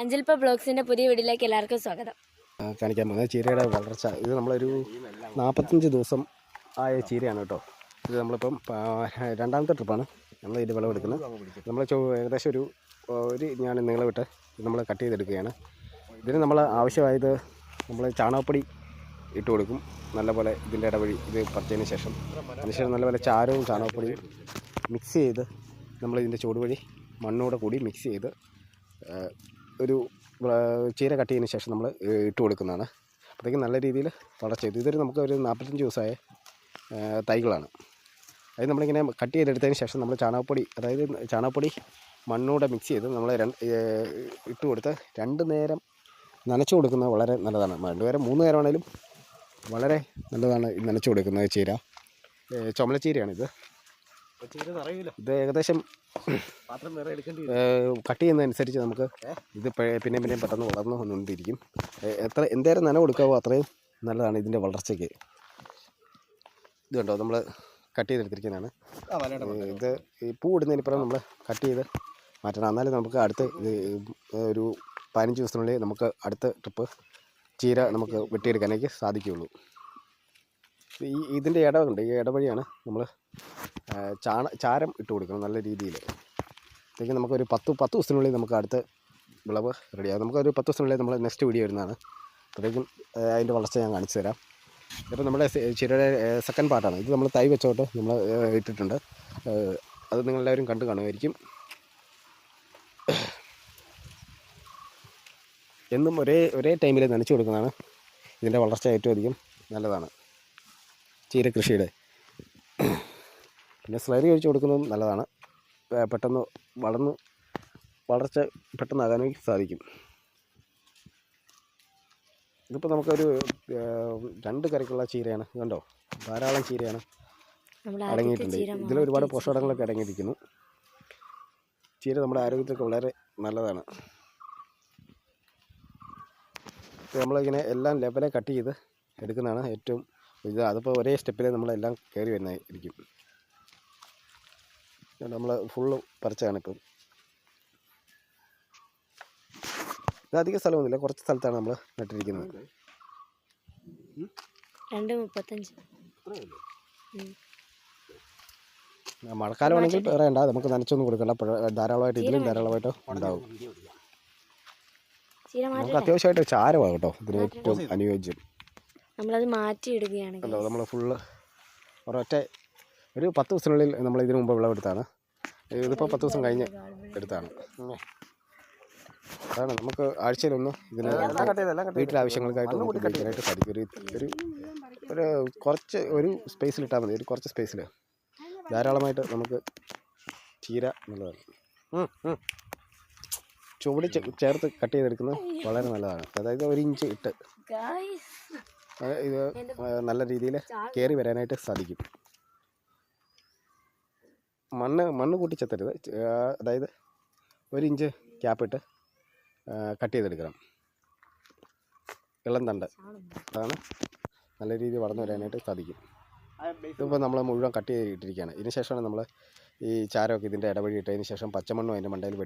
അഞ്ചൽപ്പ ബ്ലോഗ്സിന്റെ പുതിയ വീഡിയോയിലേക്ക് എല്ലാവർക്കും സ്വാഗതം. കാണിക്കാൻ പോകുന്നത് ചീരയുടെ വളർച്ച. ഇത് നമ്മളൊരു നാൽപ്പത്തഞ്ച് ദിവസം ആയ ചീരയാണ് കേട്ടോ. ഇത് നമ്മളിപ്പം രണ്ടാമത്തെ ട്രിപ്പാണ് നമ്മൾ ഇതിന്റെ വിളവെടുക്കുന്നത് നമ്മൾ ഏകദേശം ഒരു ഒരു ഞാൻ നീളം വിട്ട് നമ്മൾ കട്ട് ചെയ്തെടുക്കുകയാണ്. ഇതിന് നമ്മൾ ആവശ്യമായത് നമ്മൾ ചാണകപ്പൊടി ഇട്ട് കൊടുക്കും. നല്ലപോലെ ഇതിന്റെ ഇടവഴി ഇത് പറിച്ചതിന് ശേഷം. അതിനുശേഷം നല്ലപോലെ ചാരവും ചാണകപ്പൊടിയും മിക്സ് ചെയ്ത് നമ്മൾ ഇതിന്റെ ചുവട് വഴി മണ്ണൂടെ കൂടി മിക്സ് ചെയ്ത് ഒരു ചീര കട്ട് ചെയ്തതിന് ശേഷം നമ്മൾ ഇട്ട് കൊടുക്കുന്നതാണ്. അപ്പോഴത്തേക്കും നല്ല രീതിയിൽ വളർച്ച ചെയ്തു. ഇതൊരു നമുക്ക് ഒരു നാൽപ്പത്തഞ്ച് ദിവസമായ തൈകളാണ്. അത് നമ്മളിങ്ങനെ കട്ട് ചെയ്തെടുത്തതിന് ശേഷം നമ്മൾ ചാണകപ്പൊടി അതായത് ചാണകപ്പൊടി മണ്ണൂടെ മിക്സ് ചെയ്ത് നമ്മൾ രണ്ട് ഇട്ട് കൊടുത്ത് രണ്ട് നേരം നനച്ചു കൊടുക്കുന്നത് വളരെ നല്ലതാണ്. രണ്ട് നേരം മൂന്ന് നേരമാണേലും വളരെ നല്ലതാണ് നനച്ചു കൊടുക്കുന്നത് ചീര. ചുമലച്ചീരയാണിത്. ഇത് ഏകദേശം കട്ട് ചെയ്യുന്നതനുസരിച്ച് നമുക്ക് ഇത് പിന്നെയും പിന്നെ പിന്നെ പെട്ടെന്ന് വളർന്നു വന്നുകൊണ്ടിരിക്കും എത്ര എന്തേരം നന കൊടുക്കാവോ അത്രയും നല്ലതാണ് ഇതിന്റെ വളർച്ചയ്ക്ക്. ഇത് കണ്ടോ നമ്മൾ കട്ട് ചെയ്തെടുത്തിരിക്കുന്നതാണ്. ഇത് ഈ പൂ ഇടുന്നതിനിപ്പുറം നമ്മൾ കട്ട് ചെയ്ത് മാറ്റണം. എന്നാലും നമുക്ക് അടുത്ത് ഇത് ഒരു പതിനഞ്ച് ദിവസത്തിനുള്ളിൽ നമുക്ക് അടുത്ത ട്രിപ്പ് ചീര നമുക്ക് വെട്ടിയെടുക്കാനേക്ക് സാധിക്കുകയുള്ളൂ. ഈ ഇതിന്റെ ഇടവുണ്ട് ഈ ഇടവഴിയാണ് നമ്മൾ ചാണ ചാരം ഇട്ട് കൊടുക്കണം നല്ല രീതിയിൽ അപ്പോഴേക്കും നമുക്കൊരു പത്ത് പത്ത് ദിവസത്തിനുള്ളിൽ നമുക്ക് അടുത്ത വിളവ് റെഡിയാകും നമുക്കൊരു പത്ത് ദിവസത്തിനുള്ളിൽ നമ്മൾ നെക്സ്റ്റ് വീഡിയോ വരുന്നതാണ്. ഏഹ്, അതിന്റെ വളർച്ച ഞാൻ കാണിച്ചു തരാം. ഇപ്പോൾ നമ്മുടെ ചിരയുടെ സെക്കൻഡ് പാർട്ടാണ് ഇത് നമ്മൾ തൈ വെച്ചോട്ട് നമ്മൾ ഇട്ടിട്ടുണ്ട്. അത് നിങ്ങളെല്ലാവരും കണ്ടു കാണുമായിരിക്കും. എന്നും ഒരേ ഒരേ ടൈമിൽ നനച്ചു കൊടുക്കുന്നതാണ് ഇതിന്റെ വളർച്ച ഏറ്റവും അധികം നല്ലതാണ്. ചീര കൃഷിയുടെ പിന്നെ സ്ലറി കഴിച്ച് കൊടുക്കുന്നതും നല്ലതാണ്. പെട്ടെന്ന് വളർന്ന് വളർച്ച പെട്ടെന്നാകാനും സാധിക്കും. ഇതിപ്പോൾ നമുക്കൊരു രണ്ട് കരക്കുള്ള ചീരയാണ്. കണ്ടോ? ധാരാളം ചീരയാണ് അടങ്ങിയിട്ടുണ്ട്. ഇതിൽ ഒരുപാട് പോഷകങ്ങളൊക്കെ അടങ്ങിയിരിക്കുന്നു. ചീര നമ്മുടെ ആരോഗ്യത്തിനൊക്കെ വളരെ നല്ലതാണ്. നമ്മളിങ്ങനെ എല്ലാം ലെവലെ കട്ട് ചെയ്ത് എടുക്കുന്നതാണ് ഏറ്റവും ഇത് അതിപ്പോൾ ഒരേ സ്റ്റെപ്പിൽ നമ്മളെല്ലാം കയറി വരുന്നതായിരിക്കും. നമ്മൾ ഫുള്ള് പറിച്ചതാണ് ഇപ്പം. ഇത് അധിക സ്ഥലമൊന്നുമില്ല. കുറച്ച് സ്ഥലത്താണ് നമ്മൾ നട്ടിരിക്കുന്നത്. രണ്ട് മുപ്പത്തഞ്ച്. മഴക്കാലമാണെങ്കിൽ പറയണ്ട നമുക്ക് നനച്ചൊന്നും കൊടുക്കണ്ട. ധാരാളമായിട്ട് ഇതിലും ധാരാളമായിട്ട് ഉണ്ടാവും. നമുക്ക് അത്യാവശ്യമായിട്ട് ചാരമാണ് കേട്ടോ. ഇതിന് ഏറ്റവും അനുയോജ്യം. നമ്മളത് മാറ്റി ഇടുകയാണെങ്കിൽ നമ്മൾ ഫുള്ള് ഒരൊറ്റ ഒരു പത്ത് ദിവസത്തിനുള്ളിൽ നമ്മൾ ഇതിനു മുമ്പ് വിളവെടുത്താണ്. ഇതിപ്പോൾ പത്ത് ദിവസം കഴിഞ്ഞ് എടുത്താണ്. അതാണ് നമുക്ക് ആഴ്ചയിലൊന്ന് ഇതിന് വീട്ടിലെ ആവശ്യങ്ങൾക്കായിട്ട് നമുക്ക് ഉപയോഗിക്കാനായിട്ട് സാധിക്കും. ഒരു ഒരു ഒരു കുറച്ച് ഒരു സ്പേസിലിട്ടാൽ മതി. ഒരു കുറച്ച് സ്പേസിൽ. ധാരാളമായിട്ട് നമുക്ക് ചീര എന്നുള്ളതാണ്. ചുവട് ചേർത്ത് കട്ട് ചെയ്തെടുക്കുന്നത് വളരെ നല്ലതാണ്. അതായത് ഒരു ഇഞ്ച് ഇട്ട് ഇത് നല്ല രീതിയിൽ കയറി വരാനായിട്ട് സാധിക്കും. മണ്ണ് മണ്ണ് കൂട്ടി ചെത്തരുത് അതായത് ഒരു ഇഞ്ച് ക്യാപ്പിട്ട് കട്ട് ചെയ്തെടുക്കണം. ഇളം തണ്ട്. അതാണ് നല്ല രീതിയിൽ വളർന്നു വരാനായിട്ട് സാധിക്കും. ഇതിപ്പോൾ നമ്മൾ മുഴുവൻ കട്ട് ചെയ്തിട്ടിരിക്കുകയാണ്. ഇതിന് ശേഷമാണ് നമ്മൾ ഈ ചാരമൊക്കെ ഇതിന്റെ ഇടവഴി ഇട്ടതിന് ശേഷം പച്ചമണ്ണും അതിന്റെ മണ്ടയിൽ